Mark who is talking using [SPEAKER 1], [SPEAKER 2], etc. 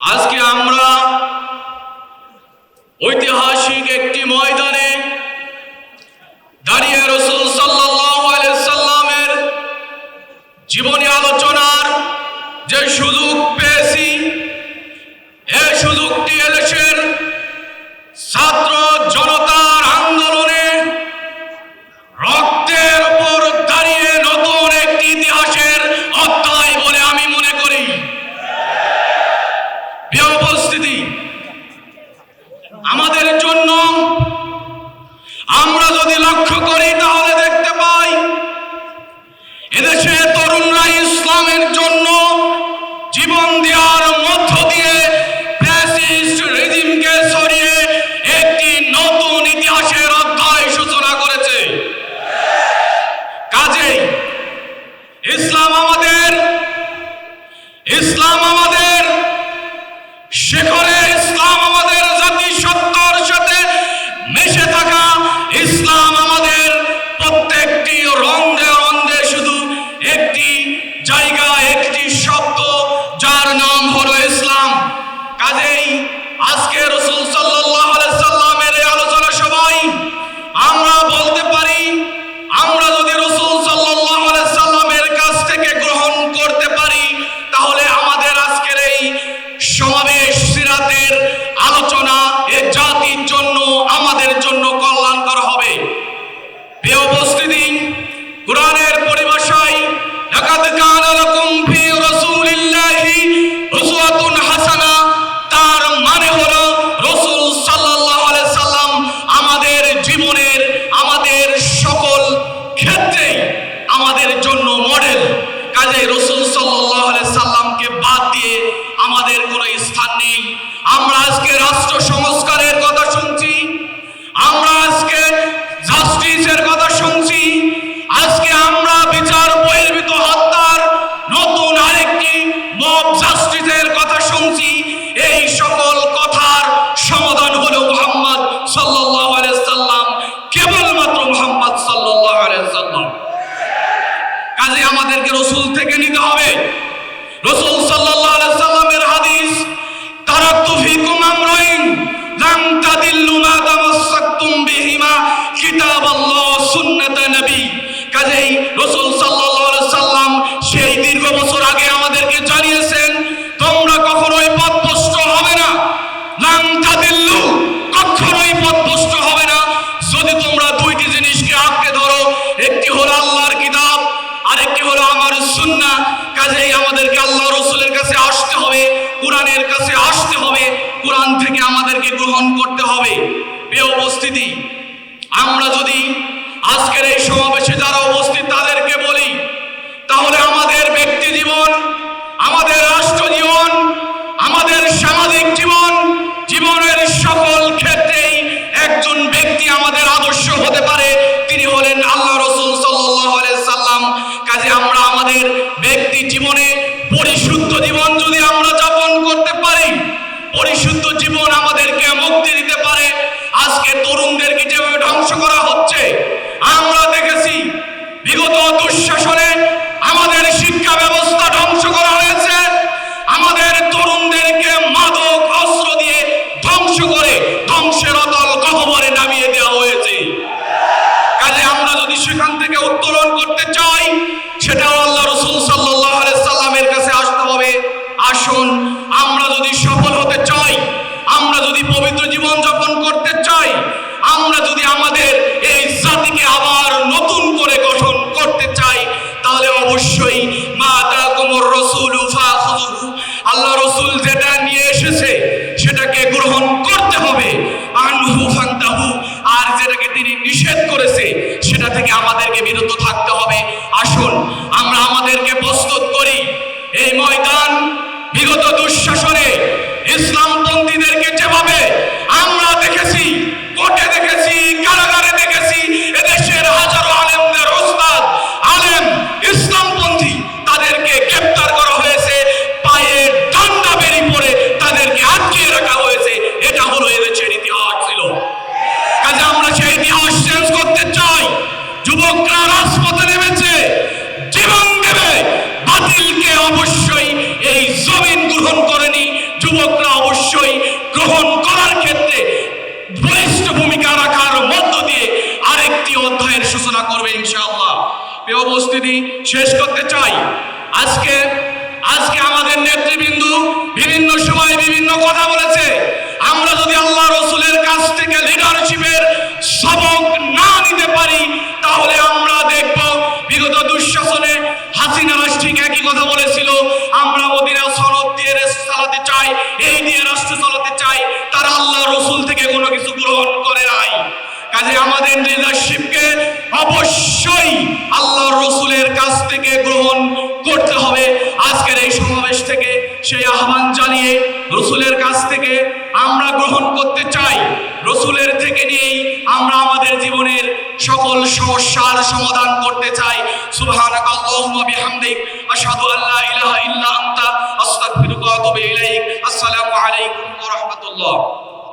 [SPEAKER 1] আজকে আমরা ঐতিহাসিক একটি ময়দানে দাঁড়িয়ে রসুল সাল্লামের জীবনী আলোচনার যে সুযোগ পেয়েছি, এ সুযোগটি এদেশের ছাত্র ইসলাম আমাদের শেখরে ইসলাম আমাদের, জাতি সত্তর সাথে মিশে থাকা ইসলাম আমাদের প্রত্যেকটি রন্ধে রন্ধে শুধু একটি জায়গা, একটি শব্দ, যার নাম হলো ইসলাম। কাজেই আজকে রসুল আমাদের জন্য মডেল কাজে রসুল সাল্লাহ সাল্লামকে বাদ দিয়ে আমাদের কোনো স্থান নেই। আমরা আজকে রাষ্ট্র সংস্কারের কথা হবে। রসুল আলাইহি সাল্লামের হাদিস তারাক্তু ফিকুম আমরাইন লাম তাদিল্লু মা তামাসসাকতুম বিহিমা, কিতাবাল্লাহ সুন্নাত নবী। কাজেই রসুল সাল্লাল্লাহু কোরআনের কাছে আসতে হবে, কোরআন থেকে আমাদেরকে গ্রহণ করতে হবে। প্রিয় উপস্থিতি, আমরা যদি আজকের এই সমাবেশে যারা উপস্থিত তাদেরকে বলি, তাহলে আমাদের ব্যক্তি জীবন, আমাদের রাষ্ট্র জীবন, আমাদের সামাজিক জীবন, জীবনের সকল ক্ষেত্রেই একজন ব্যক্তি আমাদের আদর্শ হতে পারে। তিনি হলেন আল্লাহ রসুল আলাইহি সাল্লাম। কাজে আমরা আমাদের ব্যক্তি জীবনে পরিশুদ্ধ জীবন আমাদেরকে মুক্তি দিতে পারে। আজকে তরুণদেরকে যেভাবে ধ্বংস করা হচ্ছে, আমরা দেখেছি বিগত দুঃশাসনে আমাদের শিক্ষা ব্যবস্থা ধ্বংস করা হয়েছে। আমাদের তরুণদেরকে মাদক, অস্ত্র দিয়ে ধ্বংস করে করেছে, সেটা থেকে আমাদেরকে বিরত থাকতে হবে। আসুন, আমরা আমাদেরকে প্রস্তুত করি। এই ময়দান বিগত দুঃশাসনে ইসলামপন্থীদেরকে যুবকরা অবশ্যই গ্রহণ করার ক্ষেত্রে বলিষ্ঠ ভূমিকা রাখার মধ্য দিয়ে আরেকটি অধ্যায়ের সূচনা করবে ইনশাআল্লাহ। প্রিয় উপস্থিতি, শেষ করতে চাই। আজকে আজকে আমাদের নেতৃবৃন্দ বিভিন্ন সময় বিভিন্ন কথা বলেছে। আমরা যদি আল্লাহ রসুলের কাছ থেকে লিডারশিপের সবক না নিতে পারি, তাহলে আমরা দেখব বিগত দুঃশাসনে হাসিনা ঠিক একই কথা বলেছিল এই নিয়ে রাষ্ট্র চালাতে চাই, তারা আল্লাহ রসুল থেকে কোনো কিছু গ্রহণ করে নাই। কাজে আমাদের লিডারশিপকে অবশ্যই আল্লাহ রসুলের কাছ থেকে গ্রহণ করতে হবে। আজকের এই সমাবেশ থেকে সেই আহ্বান জানিয়ে রসুলের কাছ থেকে আমরা গ্রহণ করতে চাই। রসুলের থেকে নিয়েই আমরা আমাদের জীবনের সকল সমস্যার সমাধান করতে চাই। সুহান আল্লাহুম্মা বিহামদিক ইলাহা ইল্লা আনতা। আস্তাগফিরুকা ওয়া আতুবু ইলাইক। আসসালামু আলাইকুম ওয়া রাহমাতুল্লাহ।